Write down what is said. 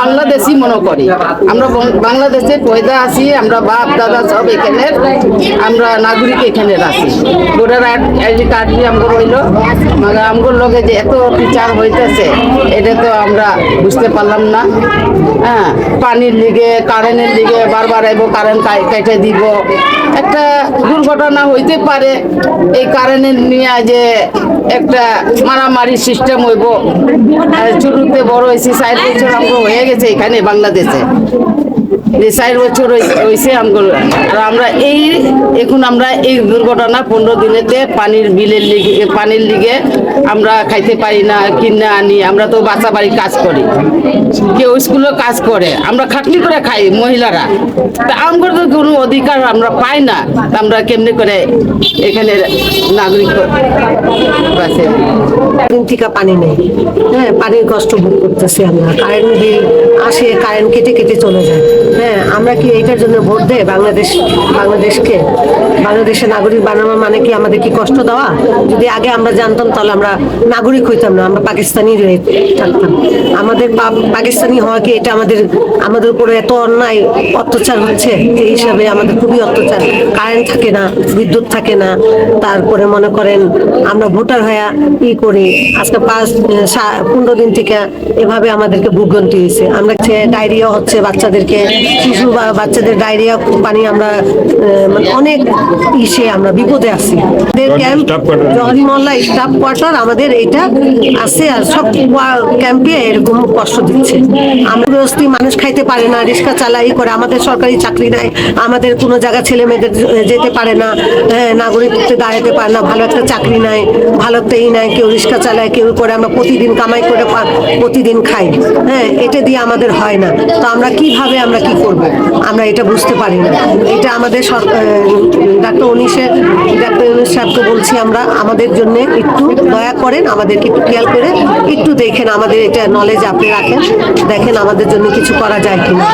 বাংলাদেশি মনে করি। আমরা বাংলাদেশে পয়দা আছি, আমরা বাপ, দাদা সব এখানে, আমরা নাগরিক এখানে আছি। ভোটার আইডি কার্ড দিয়ে আমগো রইল মানে আমগোর লগে যে এত বিচার হইতেছে, এটা তো আমরা বুঝতে পারলাম না। হ্যাঁ পানির লিগে, কারেন্টের লিগে বারবার আইব, কারেন্ট কেটে দিব। একটা দুর্ঘটনা হইতে পারে, এই কারেন্টের নিয়ে যে একটা মারামারি সিস্টেম হইব। শুরুতে বড় হয়েছি, সাইড বছর আমরা হয়ে গেছে এখানে বাংলাদেশে। যে ষাট বছর হইছে আর আমরা এই এখন আমরা এই দুর্ঘটনা পনেরো দিনেতে পানির বিলের লিগে পানির লিগে আমরা খাইতে পারি না, কিনে আনি, আমরা তো বাসা বাড়ি কাজ করি। কেউ স্কুলে কাজ করে, আমরা খাটনি করে খাই মহিলারা। তা আমগর তো কোনো অধিকার আমরা পাই না আমরা কেমনি করে এখানে নাগরিক থেকে পানি নেই। হ্যাঁ পানির কষ্ট ভোগ করতেছি আমরা। কারেন্ট বিল আসে কারেন্ট কেটে কেটে চলে যায়। হ্যাঁ আমরা কি এইটার জন্য ভোট দেয় বাংলাদেশ বাংলাদেশকে? বাংলাদেশের নাগরিক বানানো মানে কি আমাদের কি কষ্ট দেওয়া? যদি আগে আমরা জানতাম তাহলে আমরা নাগরিক হইতাম না আমরা পাকিস্তানি রয়ে থাকতাম। আমাদের পাকিস্তানি হওয়া কি এটা আমাদের আমাদের উপরে এত অন্যায় অত্যাচার হচ্ছে? এই হিসাবে আমাদের খুবই অত্যাচার। কারেন্ট থাকে না বিদ্যুৎ থাকে না। তারপরে মনে করেন আমরা ভোটার হয়ে ই করি। আজকে পাঁচ পনেরো দিন থেকে এভাবে আমাদেরকে ভোগান্তি হয়েছে আমরা ডায়রিয়া হচ্ছে বাচ্চাদেরকে। শিশু বা বাচ্চাদের ডায়রিয়া পানি আমরা মানে অনেক ইসে আমরা বিপদে আছি। ক্যাম্প স্টাফ কোয়ার্টার আমাদের এটা আছে আর সব ক্যাম্পে এরকম কষ্ট দিচ্ছে। আমরা গৃহস্থী মানুষ খাইতে পারে না রিক্সা চালাই করে আমাদের সরকারি চাকরি নাই আমাদের কোনো জায়গা ছেলে মেয়েদের যেতে পারে না হ্যাঁ, নাগরিকত্বে দাঁড়াতে পারে না ভালো একটা চাকরি নাই ভালো একটা ই নাই কেউ রিক্সা চালায় কেউ করে আমরা প্রতিদিন কামাই করে প্রতিদিন খাই। হ্যাঁ এটা দিয়ে আমাদের হয় না। তো আমরা কীভাবে আমরা কি করব? আমরা এটা বুঝতে পারি না। এটা আমাদের ডাক্তার উনিশে ডাক্তার উনিশ সাহেবকে বলছি আমরা, আমাদের জন্য একটু দয়া করেন, আমাদেরকে একটু খেয়াল করে, একটু দেখেন আমাদের এটা নলেজ আপনি রাখেন, দেখেন আমাদের জন্য কিছু করা যায় কিনা।